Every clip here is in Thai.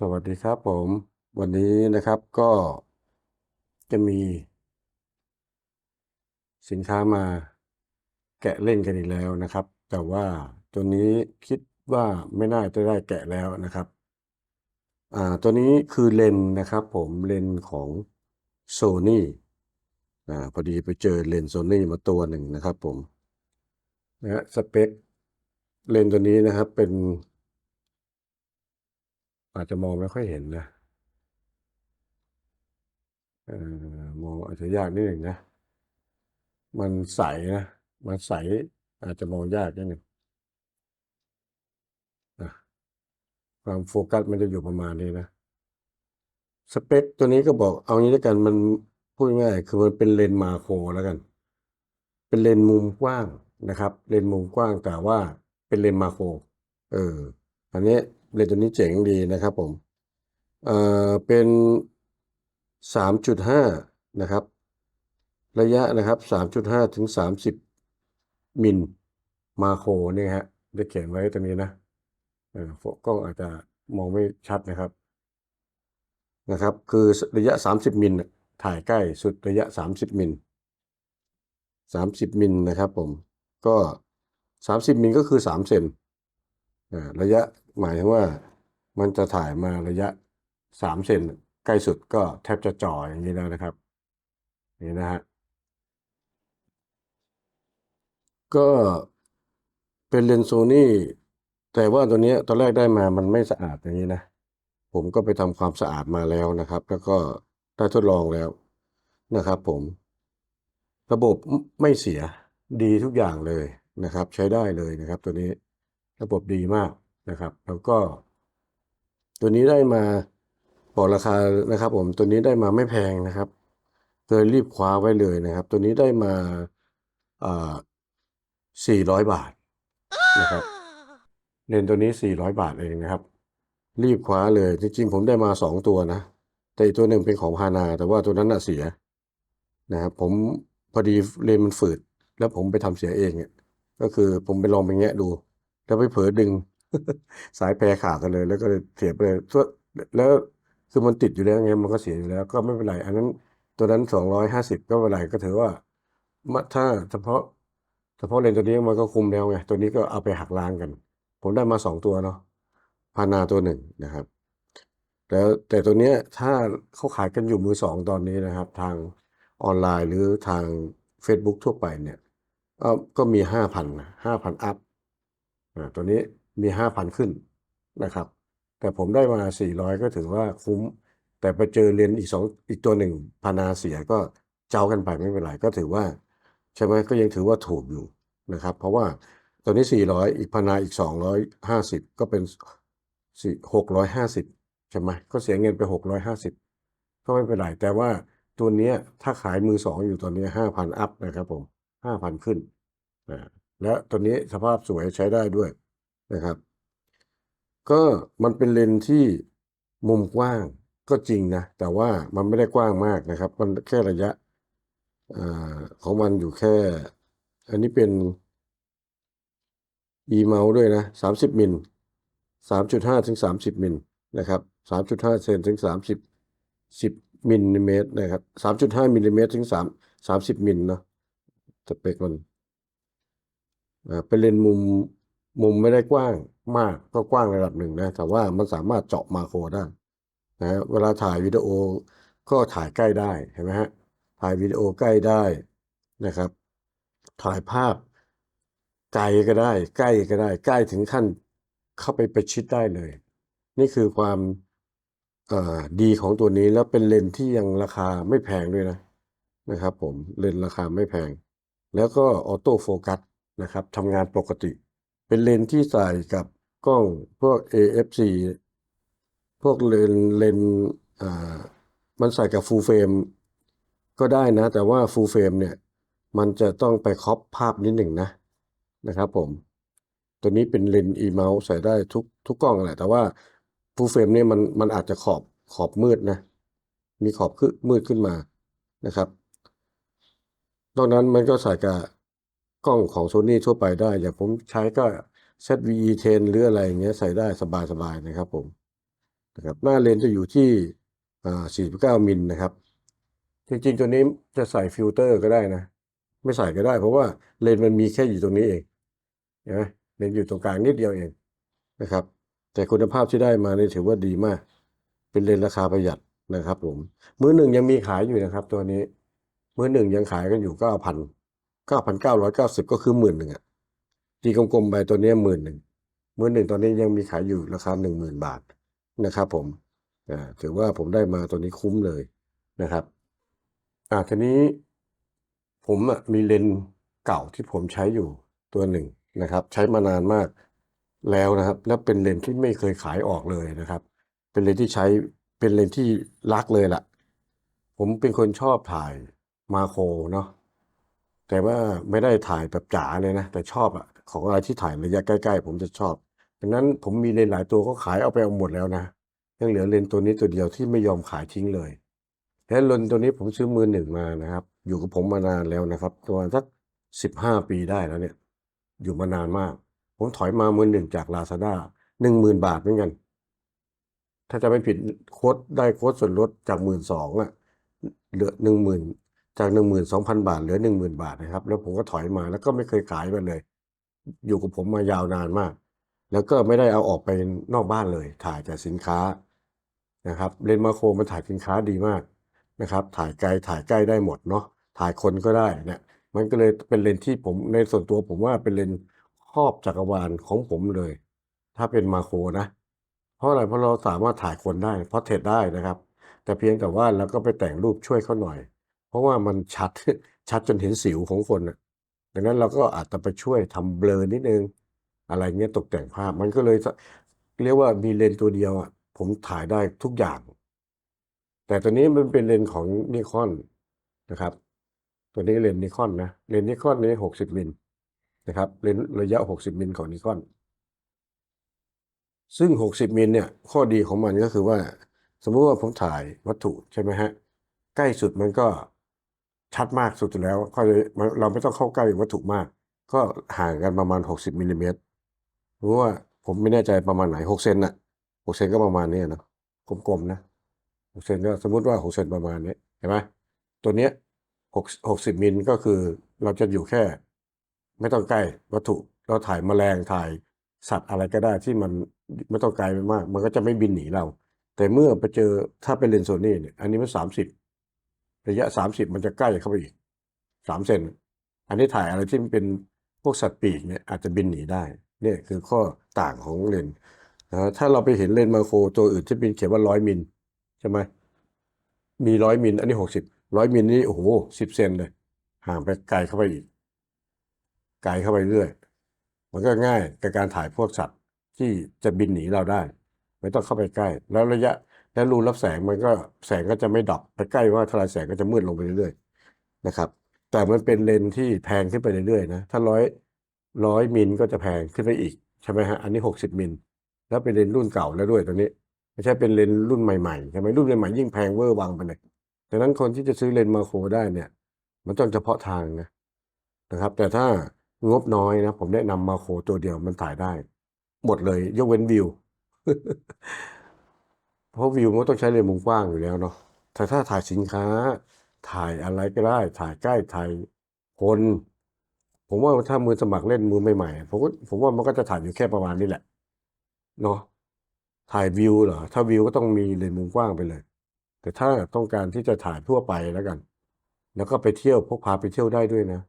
สวัสดีครับผม วันนี้นะครับก็จะมี สินค้ามาแกะเล่นกันอีกแล้วนะครับ แต่ว่าตัวนี้คิดว่าไม่น่าจะได้แกะแล้วนะครับอ่าตัวนี้คือเลนส์นะครับ ผมเลนส์ของ Sony อ่าพอดีไปเจอเลนส์ Sony มาตัวหนึ่งนะครับผมนะฮะสเปคเลนส์ตัวนี้นะครับเป็น อาจจะมองไม่ค่อยเห็นนะเออมองอาจจะยากนิดหนึ่งนะ มันใสนะ มันใส อาจจะมองยากนิดหนึ่งนะความโฟกัสมันจะอยู่ประมาณนี้นะ สเปคตัวนี้ก็บอกเอางี้แล้วกันมันพูดง่ายคือมันเป็นเลนมาโครแล้วกัน เป็นเลนมุมกว้างนะครับ เลนมุมกว้างแต่ว่าเป็นเลนมาโคร เออ อันนี้เลนส์ตัวนี้เจ๋งดีนะครับผมเอ่อเป็นสามจุดห้านะครับ ระยะนะครับสามจุดห้าถึงสามสิบมิลมาโครเนี่ยฮะได้เขียนไว้ตรงนี้นะเออโฟกล้องอาจจะมองไม่ชัดนะครับนะครับ คือระยะสามสิบมิลถ่ายใกล้สุดระยะสามสิบมิลสามสิบมิลนะครับผมก็สามสิบมิลก็คือสามเซน ระยะหมายถึงว่ามันจะถ่ายมาระยะสามเซนใกล้สุดก็แทบจะจ่ออย่างนี้แล้วนะครับ นี่นะฮะก็เป็นเลนส์โซนี่แต่ว่าตัวนี้ตอนแรกได้มามันไม่สะอาดอย่างนี้นะ ผมก็ไปทำความสะอาดมาแล้วนะครับ แล้วก็ได้ทดลองแล้วนะครับ ผม ระบบไม่เสียดีทุกอย่างเลยนะครับ ใช้ได้เลยนะครับ ตัวนี้ ระบบดีมากนะครับ แล้วก็ ตัวนี้ได้มาบอกราคานะครับ ผมตัวนี้ได้มาไม่แพงนะครับเลยรีบคว้าไว้เลยนะครับ ตัวนี้ได้มาอ่าสี่ร้อยบาทนะครับเลนตัวนี้สี่ร้อยบาทเองนะครับ รีบคว้าเลยจริงๆผมได้มาสองตัวนะแต่อีกตัวหนึ่งเป็นของพานา แต่ว่าตัวนั้นน่ะเสียนะครับผมพอดีเลนมันฝืด แล้วผมไปทำเสียเองเนี่ยก็คือผมไปลองไปแงะดู แล้วไปเผลอดึง สายแพรขาดกันเลย แล้วก็เสียไปเลยแล้วคือมันติดอยู่แล้วไงมันก็เสียอยู่แล้ว ก็ไม่เป็นไร อันนั้นตัวนั้นสองร้อยห้าสิบก็ไม่เป็นไรก็ถือว่าถ้าเฉพาะเฉพาะเลนตัวนี้มันก็คุมแล้วไงตัวนี้ก็เอาไปหักล้างกัน ผมได้มาสองตัวเนาะพานาตัวหนึ่งนะครับ แล้วแต่ตัวเนี้ยถ้าเขาขายกันอยู่มือสองตอนนี้นะครับ ทางออนไลน์หรือทาง Facebook ทั่วไปเนี่ยก็มีห้าพันห้าพันอัพ ตัวนี้มีห้าพันขึ้นนะครับ แต่ผมได้มาสี่ร้อยก็ถือว่าคุ้ม แต่ไปเจอเลนส์อีกสองอีกตัวหนึ่งพานาเสียก็เจ้ากันไปไม่เป็นไร ก็ถือว่า ใช่ไหมก็ยังถือว่าถูกอยู่นะครับ เพราะว่าตัวนี้สี่ร้อยอีกพานาอีกสองร้อยห้าสิบก็เป็นสี่หกร้อยห้าสิบใช่ไหมก็เสียเงินไปหกร้อยห้าสิบก็ไม่เป็นไรแต่ว่าตัวนี้ถ้าขายมือสองอยู่ตอนนี้ห้าพันอัพนะครับผมห้าพันขึ้นอ่า และตัวนี้สภาพสวยใช้ได้ด้วยนะครับ ก็มันเป็นเลนส์ที่มุมกว้างก็จริงนะ แต่ว่ามันไม่ได้กว้างมากนะครับ มันแค่ระยะอของมันอยู่แค่ อันนี้เป็น e m o u s ด้วยนะสามสิบมิลสามจุดห้าถึงสามสิบมิลนะครับสามจุดห้าเซนถึงสามสิบสิบมิลลิเมตรนะครับสามจุดห้ามิลลิเมตรถึงสามสามสิบมิลเนาะสเปคมัน อ่าเป็นเลนมุมมุมไม่ได้กว้างมากก็กว้างระดับหนึ่งนะแต่ว่ามันสามารถเจาะมาโครได้นะเวลาถ่ายวิดีโอก็ถ่ายใกล้ได้เห็นไหมฮะถ่ายวิดีโอใกล้ได้นะครับ ถ่ายภาพไกลก็ได้ ใกล้ก็ได้ ใกล้ถึงขั้นเข้าไปประชิดได้เลย นี่คือความอ่อดีของตัวนี้แล้วเป็นเลนที่ยังราคาไม่แพงด้วยนะนะครับ ผมเลนราคาไม่แพง แล้วก็ออโต้โฟกัส นะครับทำงานปกติ เป็นเลนที่ใส่กับกล้องพวก AFC พวกเลนเลนอ่ามันใส่กับฟูลเฟรมก็ได้นะ แต่ว่าฟูลเฟรมเนี่ย มันจะต้องไปครอปภาพนิดหนึ่งนะนะครับผม ตัวนี้เป็นเลนส์ e-mount ใส่ได้ทุกทุกกล้องแหละ แต่ว่าฟูลเฟรมเนี่ยมันมันอาจจะขอบขอบมืดนะ มีขอบขึ้นมืดขึ้นมานะครับ นอกนั้นมันก็ใส่กับ กล้องของ Sony ทั่วไปได้ อย่างผมใช้ก็ ZVE 10 หรืออะไรอย่างเงี้ยใส่ได้สบายๆนะครับผมนะครับหน้าเลนจะอยู่ที่ 49 มิลนะครับ จริงๆ ตัวนี้จะใส่ฟิลเตอร์ก็ได้นะ ไม่ใส่ก็ได้ เพราะว่าเลนมันมีแค่อยู่ตรงนี้เองเห็นไหมเลนอยู่ตรงกลางนิดเดียวเองนะครับ แต่คุณภาพที่ได้มาเนี่ยถือว่าดีมาก เป็นเลนราคาประหยัดนะครับผม มือหนึ่งยังมีขายอยู่นะครับ ตัวนี้ มือหนึ่งยังขายกันอยู่เก้าพัน เก้าพันเก้าร้อยเก้าสิบก็คือหมื่นหนึ่งอะตีกลมๆไปตัวนี้หมื่นหนึ่งหมือหนึ่งตอนนี้ยังมีขายอยู่ราคาหนึ่งหมื่นบาทนะครับผมอ่าถือว่าผมได้มาตัวนี้คุ้มเลยนะครับอ่าทีนี้ผมอะมีเลนส์เก่าที่ผมใช้อยู่ตัวหนึ่งนะครับ ใช้มานานมากแล้วนะครับ แล้วเป็นเลนส์ที่ไม่เคยขายออกเลยนะครับ เป็นเลนส์ที่ใช้เป็นเลนส์ที่รักเลยล่ะ ผมเป็นคนชอบถ่ายมาโครเนาะ แต่ว่าไม่ได้ถ่ายแบบจ๋าเลยนะ แต่ชอบอะของอะไรที่ถ่ายระยะใกล้ ๆ ผมจะชอบดังนั้นผมมีเลนส์หลายตัวก็ขายเอาไปเอาหมดแล้วนะยังเหลือเลนส์ตัวนี้ตัวเดียวที่ไม่ยอมขายทิ้งเลยและเลนส์ตัวนี้ผมซื้อมือหนึ่งมานะครับ อยู่กับผมมานานแล้วนะครับประมาณสักสิบห้าปีได้แล้วเนี่ย อยู่มานานมาก ผมถอยมามือหนึ่งจากลาซาด้าหนึ่งหมื่นบาทเหมือนกัน ถ้าจะไม่ผิดโค้ดได้โค้ดส่วนลดจากหมื่นสองอะเหลือหนึ่งหมื่น จากหนึ่งหมื่นสองพันบาทเหลือหนึ่งหมื่นบาทนะครับ แล้วผมก็ถอยมาแล้วก็ไม่เคยขายมันเลย อยู่กับผมมายาวนานมาก แล้วก็ไม่ได้เอาออกไปนอกบ้านเลย ถ่ายแต่สินค้านะครับเลนมาโครมันถ่ายสินค้าดีมากนะครับ ถ่ายไกลถ่ายใกล้ได้หมดเนาะถ่ายคนก็ได้เนี่ยมันก็เลยเป็นเลนที่ผมในส่วนตัวผมว่าเป็นเลนครอบจักรวาลของผมเลย ถ้าเป็นมาโครนะ เพราะอะไรเพราะเราสามารถถ่ายคนได้เพราะเทรดได้นะครับ แต่เพียงแต่ว่าเราก็ไปแต่งรูปช่วยเขาหน่อย ราะว่ามันชัดชัดจนเห็นสิวของคนน่ะดังนั้นเราก็อาจจะไปช่วยทำเบลอนิดนึง อะไรเงี้ยตกแต่งภาพ มันก็เลยเรียกว่ามีเลนตัวเดียวอะผมถ่ายได้ทุกอย่าง แต่ตัวนี้มันเป็นเลนของนิคอนนะครับ ตัวนี้เลนนิคอนนะเลนนิคอนนี้หกสิบมิลนะครับเลนระยะหกสิบมิลของนิคอนซึ่ง 60มิลเนี่ยข้อดีของมันก็คือว่า สมมุติว่าผมถ่ายวัตถุใช่ไหมฮะ ใกล้สุดมันก็ ชัดมากสุดแล้วก็เลยเราไม่ต้องเข้าใกล้วัตถุมาก ก็ห่างกันประมาณ 60มิลลิเมตรเพราะว่าผมไม่แน่ใจประมาณไหน6เซนน่ะ6เซนก็ประมาณนี้เนะกลมๆนะ6เซนก็สมมติว่า6เซนประมาณนี้เห็นไหมตัวเนี้ย6 60มิลก็คือเราจะอยู่แค่ ไม่ต้องใกล้วัตถุเราถ่ายแมลงถ่ายสัตว์อะไรก็ได้ที่มันไม่ต้องไกลไปมาก มันก็จะไม่บินหนีเรา แต่เมื่อไปเจอถ้าเป็นเลนส์โซนี่เนี่ยอันนี้มันสามสิบ ระยะสามสิบมันจะใกล้เข้าไปอีกสามเซนอันนี้ถ่ายอะไรที่มันเป็นพวกสัตว์ปีกเนี่ยอาจจะบินหนีได้เนี่ยคือข้อต่างของเลนส์นะถ้าเราไปเห็นเลนส์มาโครตัวอื่นที่เป็นเขียนว่าร้อยมิลใช่ไหมมีร้อยมิลอันนี้หกสิบร้อยมิลนี่โอ้โหสิบเซนเลยห่างไปไกลเข้าไปอีก ไกลเข้าไปเรื่อย มันก็ง่ายกับการถ่ายพวกสัตว์ที่จะบินหนีเราได้ ไม่ต้องเข้าไปใกล้ แล้วระยะ และรูรับแสงมันก็แสงก็จะไม่ดับไปใกล้ว่าทลายแสงก็จะมืดลงไปเรื่อยๆนะครับ แต่มันเป็นเลนส์ที่แพงขึ้นไปเรื่อยๆนะถ้าร้อยร้อยมิลก็จะแพงขึ้นไปอีกใช่ไหมฮะอันนี้หกสิบมิลแล้วเป็นเลนส์รุ่นเก่าแล้วด้วยตัวนี้ไม่ใช่เป็นเลนส์รุ่นใหม่ๆใช่ไหมรุ่นใหม่ๆยิ่งแพงเวอร์วังไปเลยดังนั้นคนที่จะซื้อเลนส์มาโครได้เนี่ย มันต้องเฉพาะทางนะนะครับ แต่ถ้างบน้อยนะ ผมแนะนำมาโครตัวเดียวมันถ่ายได้ หมดเลยยกเว้นวิว เพราะวิวมันต้องใช้เลนส์มุมกว้างอยู่แล้วเนาะแต่ถ้าถ่ายสินค้า ถ่ายอะไรก็ได้ ถ่ายใกล้ถ่ายคน ผมว่าถ้ามือสมัครเล่นมือใหม่ๆผมก็ผมว่ามันก็จะถ่ายอยู่แค่ประมาณนี้แหละเนาะถ่ายวิวเหรอถ้าวิวก็ต้องมีเลนส์มุมกว้างไปเลย แต่ถ้าต้องการที่จะถ่ายทั่วไปแล้วกัน แล้วก็ไปเที่ยวพกพาไปเที่ยวได้ด้วยนะ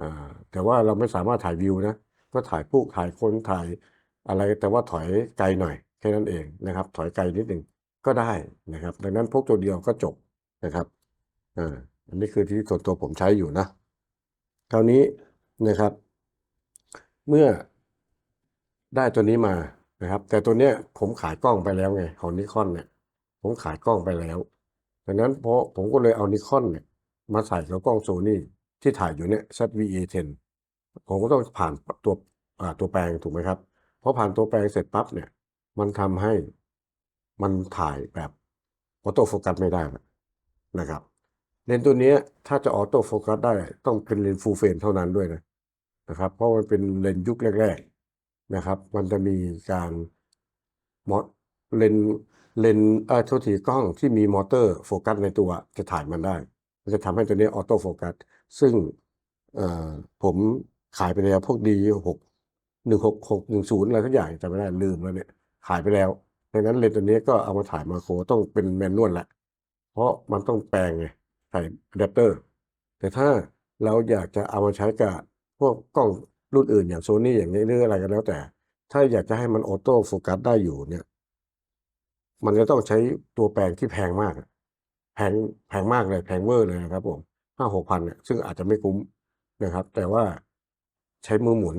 อ่าแต่ว่าเราไม่สามารถถ่ายวิวนะก็ถ่ายผู้ถ่ายคนถ่ายอะไรแต่ว่าถอยไกลหน่อยแค่นั้นเองนะครับ ถอยไกลนิดหนึ่ง ก็ได้นะครับ ดังนั้นพกตัวเดียวก็จบนะครับอ่าอันนี้คือที่ส่วนตัวผมใช้อยู่นะ คราวนี้นะครับ เมื่อได้ตัวนี้มานะครับ แต่ตัวเนี้ยผมขายกล้องไปแล้วไงของนิคอนเนี่ย ผมขายกล้องไปแล้วดังนั้นเพราะผมก็เลยเอานิคอนเนี่ย มาใส่กับกล้องโซนี่ที่ถ่ายอยู่เนี่ย ZVA10 ผมก็ต้องผ่านตัวอ่าตัวแปลงถูกไหมครับพอผ่านตัวแปลงเสร็จปั๊บเนี่ย มันทำให้ มันถ่ายแบบออโต้โฟกัสไม่ได้นะครับ เลนส์ตัวนี้ถ้าจะออโต้โฟกัสได้ต้องเป็นเลนส์ฟูลเฟรมเท่านั้นด้วยนะนะครับ เพราะมันเป็นเลนส์ยุคแรก ๆนะครับ มันจะมีการมอเลนส์เลนเอ่อโทษทีกล้องที่มีมอเตอร์โฟกัสในตัวจะถ่ายมันได้ มันจะทำให้ตัวนี้ออโต้โฟกัสซึ่งผมขายไปแล้วพวกดีหกหนึ่งหกหกหนึ่งศูนย์อะไรทุกอย่างจำไม่ได้ลืมแล้วเนี่ย ขายไปแล้ว ดังนั้นเลนส์ตัวนี้ก็เอามาถ่ายมาโครต้องเป็นแมนนวลละ เพราะมันต้องแปลงไงใส่อะแดปเตอร์ แต่ถ้าเราอยากจะเอามาใช้กับพวกกล้องรุ่นอื่นอย่างโซนี่อย่างนี้หรืออะไรก็แล้วแต่ ถ้าอยากจะให้มันออโต้โฟกัสได้อยู่เนี่ย มันจะต้องใช้ตัวแปลงที่แพงมาก แพงแพงมากเลยแพงเวอร์เลยนะครับผมห้าหกพันเนี่ยซึ่งอาจจะไม่คุ้มนะครับ แต่ว่าใช้มือหมุน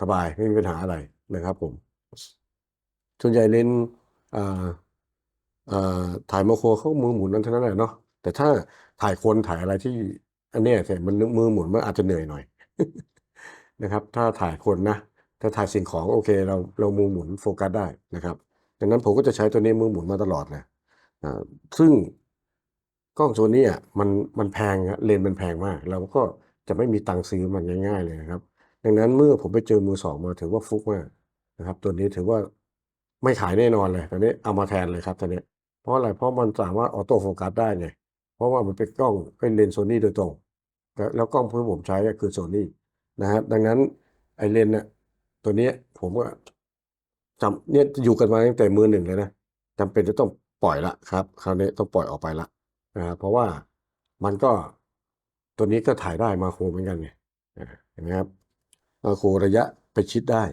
สบายไม่มีปัญหาอะไรนะครับผม ส่วนใหญ่เลนถ่ายมาโครเขามือหมุนนั่นเท่านั้นแหละเนาะแต่ถ้าถ่ายคนถ่ายอะไรที่อันนี้ยแต่มันมือหมุนมันอาจจะเหนื่อยหน่อยนะครับ ถ้าถ่ายคนนะถ้าถ่ายสิ่งของโอเค เราเรามือหมุนโฟกัสได้นะครับดังนั้นผมก็จะใช้ตัวนี้มือหมุนมาตลอดเลยอ่าซึ่งกล้องตัวนี้อะมันมันแพงเลนมันแพงมาก เราก็จะไม่มีตังค์ซื้อมันง่ายๆเลยนะครับ ดังนั้นเมื่อผมไปเจอมือสองมาถือว่าฟุกมากนะครับ ตัวนี้ถือว่า ไม่ขายแน่นอนเลยตอนนี้เอามาแทนเลยครับตัวนี้ เพราะอะไรเพราะมันสามารถออโต้โฟกัสได้ไงเพราะว่ามันเป็นกล้องเป็นเลนส์โซนี่โดยตรงแล้วกล้องที่ผมใช้ก็คือโซนี่นะครับดังนั้นไอเลนส์เนี่ยตัวนี้ผมก็จำเนี่ยอยู่กันมาตั้งแต่มือหนึ่งเลยนะจำเป็นจะต้องปล่อยละครับ คราวนี้ต้องปล่อยออกไปละนะครับเพราะว่ามันก็ตัวนี้ก็ถ่ายได้มาโครเหมือนกันไงเห็นไหมครับมาโครระยะไปชิดได้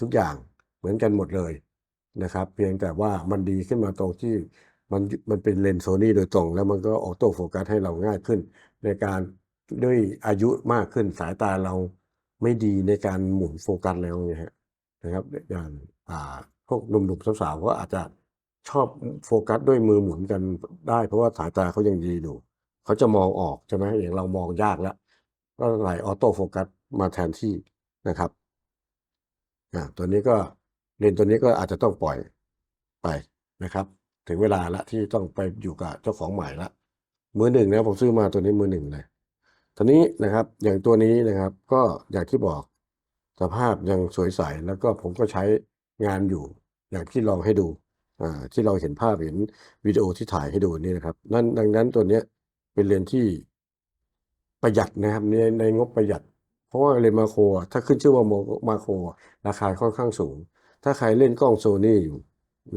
ทุกอย่างเหมือนกันหมดเลย นะครับ เพียงแต่ว่ามันดีขึ้นมาตรงที่มันมันเป็นเลนส์โซนี่โดยตรง แล้วมันก็ออโต้โฟกัสให้เราง่ายขึ้น ในการด้วยอายุมากขึ้นสายตาเราไม่ดีในการหมุนโฟกัสแล้วไงฮะนะครับอย่างอ่าพวกหนุ่มๆสาวๆก็อาจจะชอบโฟกัสด้วยมือหมุนกันได้ เพราะว่าสายตาเขายังดีอยู่เขาจะมองออกใช่ไหมอย่างเรามองยากแล้วก็ไหลออโต้โฟกัสมาแทนที่นะครับอ่าตัวนี้ก็ เลนตัวนี้ก็อาจจะต้องปล่อยไปนะครับ ถึงเวลาละที่ต้องไปอยู่กับเจ้าของใหม่ละมือหนึ่งนะผมซื้อมาตัวนี้มือหนึ่งเลยทีนี้นะครับอย่างตัวนี้นะครับ ก็อย่างที่บอกสภาพยังสวยใสแล้วก็ผมก็ใช้งานอยู่ อย่างที่ลองให้ดูอ่าที่เราเห็นภาพเห็นวิดีโอที่ถ่ายให้ดูนี่นะครับนั่นดังนั้นตัวเนี้ยเป็นเลนที่ประหยัดนะครับในในงบประหยัด เพราะว่าเลนมาโครถ้าขึ้นชื่อว่าโมมาโครราคาค่อนข้างสูง ถ้าใครเล่นกล้องโซนี่อยู่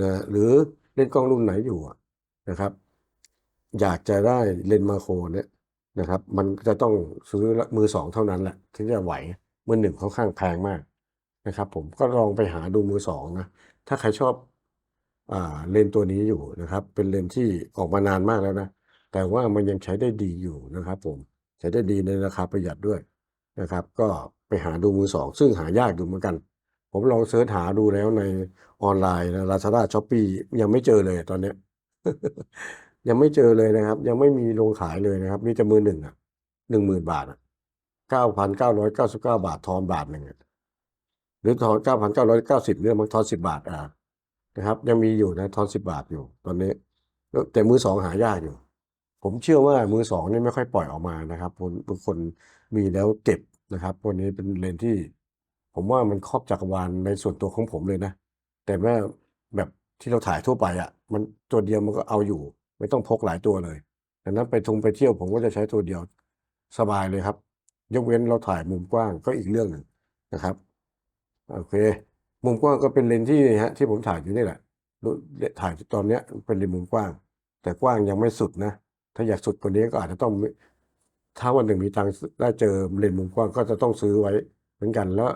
นะหรือเล่นกล้องรุ่นไหนอยู่นะครับ อยากจะได้เลนส์มาโครเนี่ยนะครับ มันจะต้องซื้อมือสองเท่านั้นแหละถึงจะไหวมือหนึ่งค่อนข้างแพงมากนะครับ ผมก็ลองไปหาดูมือสองนะถ้าใครชอบอ่าเลนตัวนี้อยู่นะครับ เป็นเลนที่ออกมานานมากแล้วนะ แต่ว่ามันยังใช้ได้ดีอยู่นะครับผมใช้ได้ดีในราคาประหยัดด้วยนะครับ ก็ไปหาดูมือสองซึ่งหายากอยู่เหมือนกัน ผมลองเสิร์ชหาดูแล้วในออนไลน์นะ Lazada Shopee ยังไม่เจอเลยตอนเนี้ยยังไม่เจอเลยนะครับ ยังไม่มีลงขายเลยนะครับ มีแต่มือหนึ่งอะหนึ่งหมื่นบาทอะเก้าพันเก้าร้อยเก้าสิบเก้าบาททอนบาทหนึ่งอะหรือทอนเก้าพันเก้าร้อยเก้าสิบเนี่ยมันทอนสิบบาทอ่านะครับ ยังมีอยู่นะทอนสิบบาทอยู่ ตอนนี้แต่มือสองหายากอยู่ ผมเชื่อว่ามือสองนี่ไม่ค่อยปล่อยออกมานะครับคนบางคนมีแล้วเก็บนะครับวกนี้เป็นเลนที่ ผมว่ามันครอบจักรวาลในส่วนตัวของผมเลยนะ แต่ว่าแบบที่เราถ่ายทั่วไปอะ มันตัวเดียวมันก็เอาอยู่ ไม่ต้องพกหลายตัวเลยดังนั้นไปทงไปเที่ยวผมก็จะใช้ตัวเดียวสบายเลยครับ ยกเว้นเราถ่ายมุมกว้างก็อีกเรื่องหนึ่งนะครับโอเค มุมกว้างก็เป็นเลนที่ฮะที่ผมถ่ายอยู่นี่แหละถ่ายตอนเนี้ยเป็นเลนมุมกว้าง แต่กว้างยังไม่สุดนะ ถ้าอยากสุดกว่านี้ก็อาจจะต้องถ้าวันหนึ่งมีตังค์ได้เจอเลนมุมกว้างก็จะต้องซื้อไว้เหมือนกันแล้ว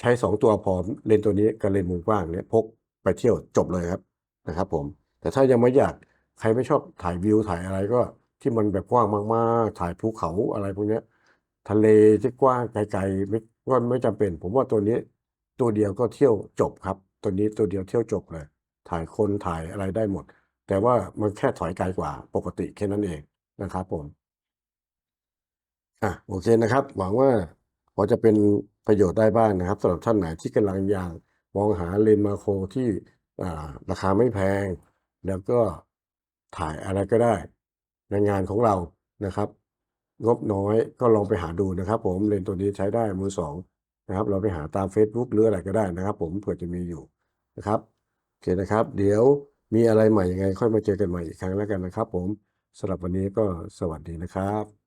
ใช้สองตัวพอเลนตัวนี้กับเลนมุมกว้างเนี่ยพกไปเที่ยวจบเลยครับนะครับ ผม แต่ถ้ายังไม่อยากใครไม่ชอบถ่ายวิวถ่ายอะไรก็ที่มันแบบกว้างมากๆ ถ่ายภูเขาอะไรพวกนี้ทะเลที่กว้างไกลๆไม่ก็ไม่จำเป็น ผมว่าตัวนี้ตัวเดียวก็เที่ยวจบครับ ตัวนี้ตัวเดียวเที่ยวจบเลย ถ่ายคนถ่ายอะไรได้หมด แต่ว่ามันแค่ถอยไกลกว่าปกติแค่นั้นเองนะครับผมอะโอเคนะครับ หวังว่าพอจะเป็น ประโยชน์ได้บ้างนะครับสำหรับท่านไหนที่กำลังอยากมองหาเลนส์มาโครที่ราคาไม่แพง แล้วก็ถ่ายอะไรก็ได้ในงานของเรานะครับ งบน้อยก็ลองไปหาดูนะครับ ผมเลนส์ตัวนี้ใช้ได้มือสองนะครับ เราไปหาตาม Facebook หรืออะไรก็ได้นะครับ ผมเผื่อจะมีอยู่นะครับโอเคนะครับ เดี๋ยวมีอะไรใหม่ยังไง ค่อยมาเจอกันใหม่อีกครั้งแล้วกันนะครับ ผมสำหรับวันนี้ก็สวัสดีนะครับ